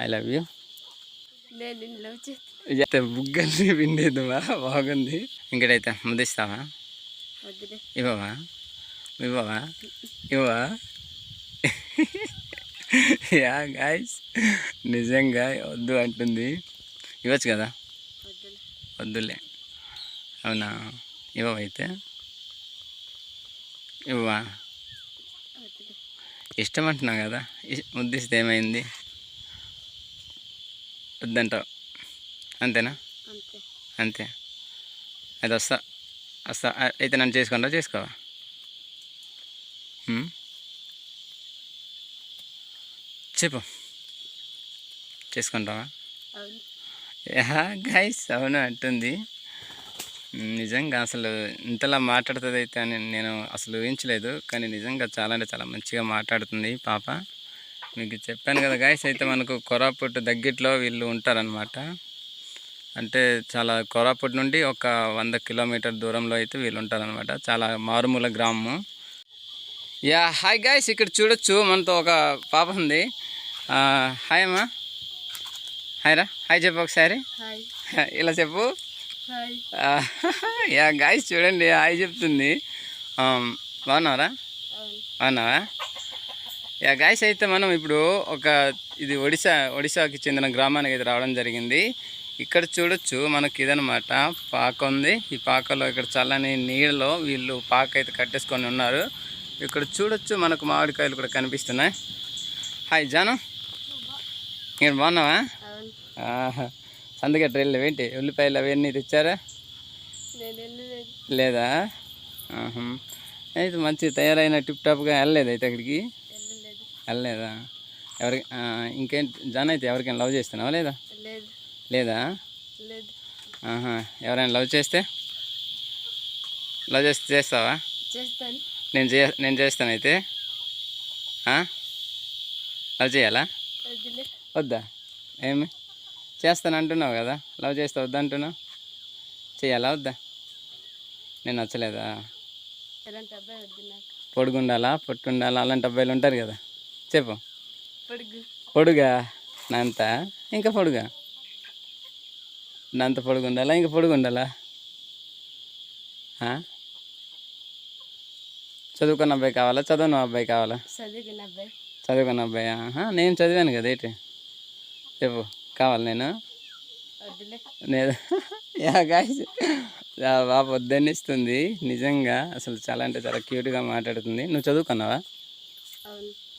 I love you నేను బుగ్గల్ని పిండేద్దామా బాగుంది. ఇంకటైతే ముద్దిస్తావా? ఇవ్వవా? ఇవ్వవా? ఇవ్వవా? యా గాయస్ నిజంగా వద్దు అంటుంది. ఇవ్వచ్చు కదా? వద్దులే. అవునా? ఇవ్వవైతే? ఇవ్వవా? ఇష్టం అంటున్నావు కదా? ముద్దిస్తే ఏమైంది? వద్దంటావు. అంతేనా? అంతే. అది వస్తా. వస్తా. అయితే నన్ను చేసుకుంటా చేసుకోవా? చెప్పు. చేసుకుంటావా? గైస్ అవును అంటుంది. నిజంగా అసలు ఇంతలా మాట్లాడుతుంది అయితే అని నేను అసలు ఊహించలేదు. కానీ నిజంగా చాలా అంటే చాలా మంచిగా మాట్లాడుతుంది పాప. మీకు చెప్పాను కదా గాయస్ అయితే మనకు కొరాపుట్ దగ్గరలో వీళ్ళు ఉంటారనమాట అంటే చాలా కొరాపుట్ నుండి ఒక వంద కిలోమీటర్ దూరంలో అయితే వీళ్ళు ఉంటారనమాట చాలా మారుమూల గ్రామము. యా హాయ్ గాయస్ ఇక్కడ చూడొచ్చు మనతో ఒక పాప ఉంది. హాయ్ అమ్మా. హాయ్ రా. హాయ్ చెప్పు ఒకసారి. ఇలా చెప్పు. యా గాయస్ చూడండి హాయ్ చెప్తుంది. బాగున్నావరా బాగున్నావా? యా గాయస్ అయితే మనం ఇప్పుడు ఒక ఇది ఒడిశా ఒడిశాకి చెందిన గ్రామానికి అయితే రావడం జరిగింది. ఇక్కడ చూడొచ్చు మనకి ఇదనమాట పాక ఉంది. ఈ పాకలో ఇక్కడ చల్లని నీళ్ళలో వీళ్ళు పాక అయితే కట్టేసుకొని ఉన్నారు. ఇక్కడ చూడొచ్చు మనకు మామిడికాయలు కూడా కనిపిస్తున్నాయి. హాయ్ జాను. ఇక్కడ బాగున్నావా? అవును ఆహా. సందుకే ట్రైన్లు ఏంటి? ఉల్లిపాయలు అవన్నీ తెచ్చారా? లేదా. అయితే మంచి తయారైన టిప్ టాప్గా వెళ్ళలేదు అయితే అక్కడికి. వెళ్ళలేదు? ఆ, ఇంకేంటి జాన్ అయితే ఎవరికైనా లవ్ చేస్తున్నావా లేదా? లేదు. ఎవరైనా లవ్ చేస్తే? లవ్ చేస్తే చేస్తావా? నేను చే నేను చేస్తాను అయితే? లవ్ చేయాలా? వద్దా? ఏమి? చేస్తాను అంటున్నావు కదా. లవ్ చేస్తే వద్దంటున్నావు చేయాలా వద్దా? నేను నచ్చలేదా? వద్దు పొడుగుండాలా పొట్టుండాలా అలాంటి అబ్బాయిలు ఉంటారు కదా. చెప్పు. పొడుగు. నంత? ఇంకా పొడుగా? నంత పొడుగు ఉండాలా ఇంకా పొడుగు ఉండాలా? చదువుకున్న అబ్బాయి కావాలా? చదువున్న అబ్బాయి కావాలా? చదువుకున్న అబ్బాయి? నేను చదివాను కదా ఏంటి చెప్పు కావాలి నేను? గాయస్ బాబు వద్దనిస్తుంది. నిజంగా అసలు చాలా అంటే చాలా క్యూట్గా మాట్లాడుతుంది. నువ్వు చదువుకున్నావా?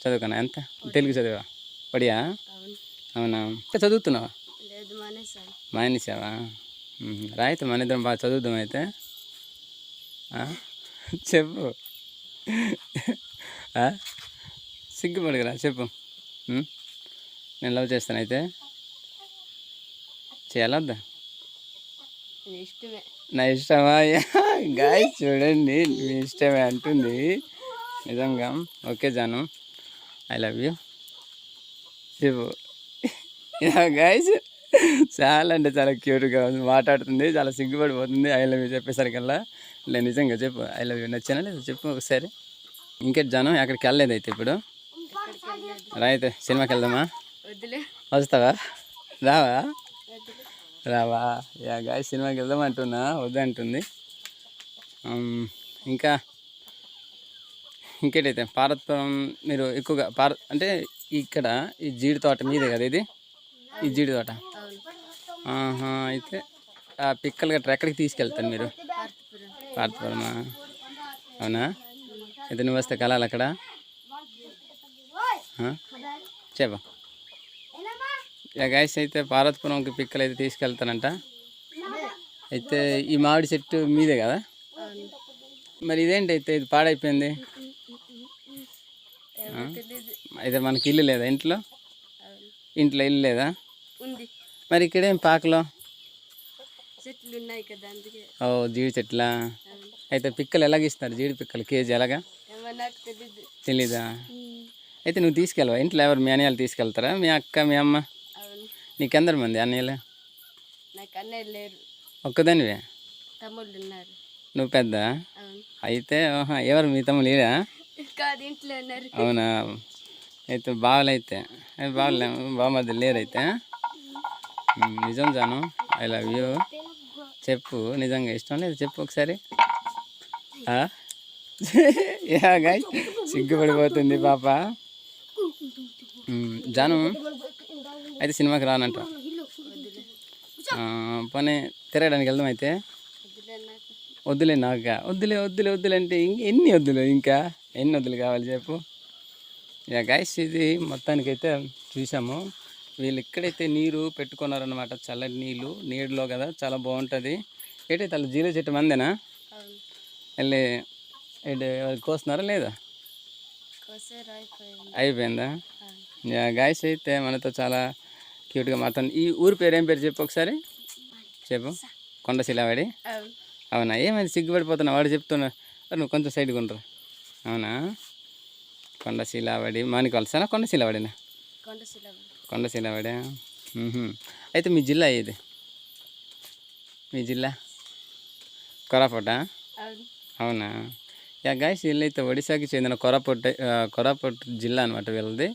చదువుకున్నా ఎంత? తెలుగు చదివా? పడియా? అవును. చదువుతున్నావా? మానేసావా. రాయితే మన ఇద్దరం బాగా చదువుదాం అయితే? చెప్పు? సిగ్గుపడగరా చెప్పు? నేను లవ్ చేస్తాను అయితే. చేయాలా వద్దా? నీ ఇష్టమే. నా ఇష్టమా? గాయ చూడండి మీ ఇష్టమే అంటుంది. నిజంగా. ఓకే జాను. ఐ లవ్ యూ చెప్పు గాయస్ చాలా అంటే చాలా క్యూట్గా ఉంది. మాట్లాడుతుంది. చాలా సిగ్గుపడిపోతుంది. ఐ లవ్ యూ చెప్పేసరికల్లా. లేదు నిజంగా చెప్పు. ఐ లవ్ యూ నచ్చానా లేదా చెప్పు ఒకసారి. ఇంకేంటి జాను ఎక్కడికి వెళ్ళలేదు అయితే ఇప్పుడు? ఎక్కడికి వెళ్ళలేదు రా అయితే సినిమాకి వెళ్దామా? వస్తావా? రావా? రావా. యా గాయ సినిమాకి వెళ్దాం అంటున్నా? వద్దంటుంది. ఉమ్, ఇంకా ఇంకేటైతే పార్వతం మీరు ఎక్కువగా పార అంటే ఇక్కడ ఈ జీడి తోట మీదే కదా ఇది? ఈ జీడి తోట? అయితే ఆ పిక్కలు గట్రా ఎక్కడికి తీసుకెళ్తాను మీరు? పార్తపురమా అవునా? అయితే నువ్వు వస్తే కలాలి అక్కడ? చెప్పు. గాయస్ అయితే పార్వతపురంకి పిక్కలు అయితే తీసుకెళ్తానంట. అయితే ఈ మామిడి చెట్టు మీదే కదా? మరి ఇదేంటి అయితే ఇది పాడైపోయింది? అయితే మనకి ఇల్లు లేదా ఇంట్లో? ఇంట్లో ఇల్లు లేదా? మరి ఇక్కడేం పాకలో? చెట్లు ఉన్నాయి కదా అందుకే. ఓ జీడి చెట్లా? అయితే పిక్కలు ఎలాగిస్తారు జీడి పిక్కలు కేజీ ఎలాగా? తెలీదు. అయితే నువ్వు తీసుకెళ్ళవా? ఇంట్లో ఎవరు మీ అన్నయ్యలు తీసుకెళ్తారా? మీ అక్క మీ అమ్మ? నీకెందరు మంది అన్నయ్యలు? నాకు అన్నయ్య లేరు. ఒక్కదానివే? తమ్ముళ్ళు ఉన్నారు. నువ్వు పెద్ద? అయితే ఎవరు మీ తమ్ముడు లేరా కాదు ఇంట్లో ఉన్నారు. అవునా? అయితే బావలైతే అయితే బావలే బావమది లేరైతే? ఉమ్, నిజం జాను ఐ లవ్ యూ చెప్పు నిజంగా ఇష్టం లేదు చెప్పు ఒకసారి. ఆ? యా గాయ్ సిగ్గుపడిపోతుంది పాప. జాను అయితే సినిమాకి రానంట. పోనీ తిరగడానికి వెళ్దాం అయితే. వద్దులే నాకు. వద్దులే నాకు? వద్దులే వద్దులే వద్దులే అంటే ఇంక ఎన్ని వద్దులు ఇంకా? ఎన్ని వద్దులు కావాలి చెప్పు? ఇక గాయస్ ఇది మొత్తానికైతే చూసాము. వీళ్ళు ఇక్కడైతే నీరు పెట్టుకున్నారనమాట చల్లటి నీళ్ళు నీటిలో కదా చాలా బాగుంటుంది. ఏంటైతే అలా జీరో చెట్టు మందేనా? వెళ్ళి కోస్తున్నారా లేదా? అయిపోయింది. యా గాయస్ అయితే మనతో చాలా క్యూట్గా మాట్లాడు ఈ ఊరి పేరు ఏం పేరు చెప్పు ఒకసారి? చెప్పు. కొండశిలావాడి అవును. అవునా? ఏమైంది? సిగ్గుపడిపోతున్నా వాడు చెప్తున్నా. నువ్వు కొంచెం సైడ్గా ఉండరు. అవునా? కొండశిలావాడి మానికి వలసనా కొండశిలావాడినా కొండ శిలవ కొండశిలావాడా. అయితే మీ జిల్లా ఏది? మీ జిల్లా? కొరాపట? అవును. యా గాయస్ వీళ్ళైతే ఒడిశాకి చెందిన కొరాపట్ కొరాపట్ జిల్లా అనమాట వీళ్ళది.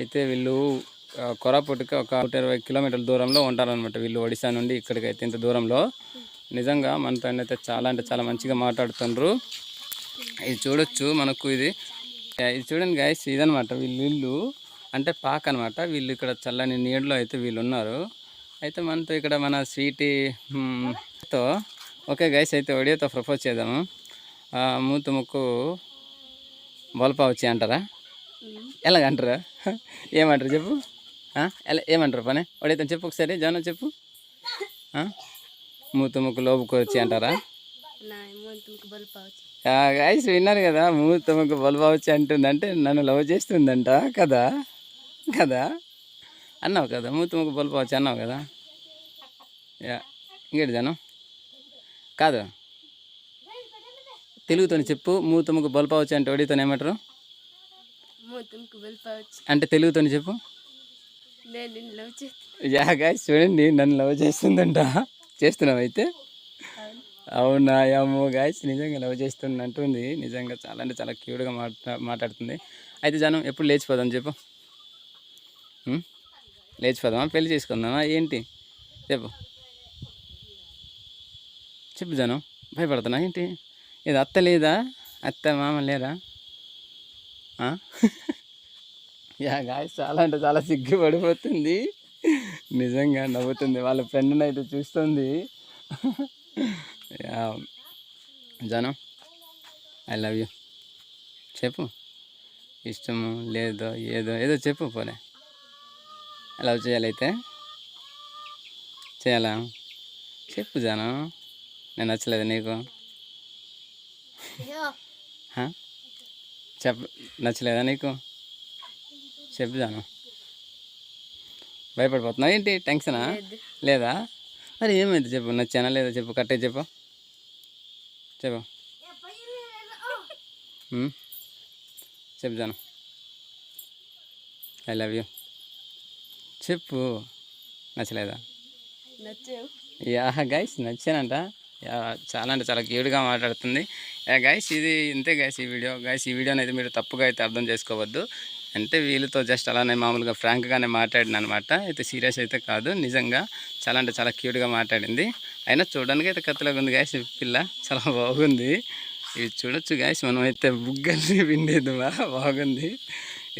అయితే వీళ్ళు కొరాపట్కి ఒక నూట ఇరవై కిలోమీటర్ల దూరంలో ఉంటారనమాట వీళ్ళు ఒడిశా నుండి ఇక్కడికి అయితే ఇంత దూరంలో. నిజంగా మనతో అయితే చాలా అంటే చాలా మంచిగా మాట్లాడుతుండ్రు. ఇది చూడొచ్చు మనకు ఇది. ఇది చూడండి గాయస్ ఇదనమాట వీళ్ళు ఇల్లు. అంటే పాక అనమాట వీళ్ళు ఇక్కడ చల్లని నీడలో అయితే వీళ్ళు ఉన్నారు. అయితే మనతో ఇక్కడ మన స్వీటీతో తో ఓకే గైస్ అయితే ఒడియోతో ప్రపోజ్ చేద్దాము. మూతు ముక్కు బొలపా వచ్చి అంటారా? ఉమ్. ఎలాగంటారా? ఏమంటారు చెప్పు? ఎలా ఏమంటారు పని? ఒడియోతో చెప్పు ఒకసారి జనం చెప్పు. మూతు ముక్కు లోపుకు వచ్చి అంటారా? బలిపావచ్చు గాయస్ విన్నారు కదా మూతు ముక్కు బొలపా వచ్చి అంటుందంటే నన్ను లవ్ చేస్తుందంట కదా? కదా? అన్నావు కదా మూతు ముక్కు బొలపా వచ్చి అన్నావు కదా? యా ఇంకేటి జనం? కాదు. తెలుగుతోని చెప్పు మూతు ముక్కు బొలపా వచ్చి అంటే ఒడితో ఏమంటారు? బలిపావచ్చు అంటే తెలుగుతోని చెప్పు. యా గాయస్ చూడండి నన్ను లవ్ చేస్తుందంట. చేస్తున్నావు అయితే? అవునా? అమ్మో గాయస్ నిజంగా లవ్ చేస్తుంది అంటుంది నిజంగా చాలా అంటే చాలా క్యూట్గా మాట్లా మాట్లాడుతుంది. అయితే జనం ఎప్పుడు లేచిపోదాం చెప్పు. లేచిపోదామా? పెళ్ళి చేసుకుందామా? ఏంటి? చెప్పు. చెప్పు జనం భయపడుతున్నా ఏంటి? ఇది అత్త లేదా? అత్త మామ లేరా? యా గాయస్ చాలా అంటే చాలా సిగ్గుపడిపోతుంది. నిజంగా నవ్వుతుంది. వాళ్ళ ఫ్రెండ్ని అయితే చూస్తుంది. జాను ఐ లవ్ యూ చెప్పు. ఇష్టము లేదో ఏదో ఏదో చెప్పు పోలే లవ్ చేయాలైతే చేయాలా చెప్పు జాను. నేను నచ్చలేదు నీకు? చెప్ప నచ్చలేదా నీకు? చెప్పు జాను. భయపడిపోతున్నావు ఏంటి? టెన్షనా లేదు. లేదా? మరి ఏమైంది చెప్పు? నచ్చానా లేదా చెప్పు? కట్టే చెప్పు. చెప్పు? చెప్పు జాను. ఐ లవ్ యూ చెప్పు. నచ్చలేదా? Yeah guys నచ్చానంట. యా చాలా అంటే చాలా క్యూట్గా మాట్లాడుతుంది. యా గైస్ ఇది ఇంతే గైస్ ఈ వీడియో. గైస్ ఈ వీడియోని అయితే మీరు తప్పుగా అయితే అర్థం చేసుకోవద్దు. అంటే వీళ్ళతో జస్ట్ అలానే మామూలుగా ఫ్రాంక్గానే మాట్లాడిన అనమాట అయితే సీరియస్ అయితే కాదు నిజంగా చాలా అంటే చాలా క్యూట్గా మాట్లాడింది. అయినా చూడడానికి అయితే కత్తిలాగా ఉంది గాయస్ పిల్ల చాలా బాగుంది. ఇది చూడొచ్చు గాయస్ మనం అయితే బుగ్గల్ని పిండేది బాగుంది.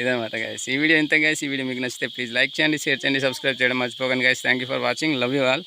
ఇదన్నమాట గాయస్ ఈ వీడియో ఇంత గాయస్ ఈ వీడియో మీకు నచ్చితే ప్లీజ్ లైక్ చేయండి షేర్ చేయండి సబ్స్క్రైబ్ చేయడం మర్చిపోకండి guys thank you for watching love you all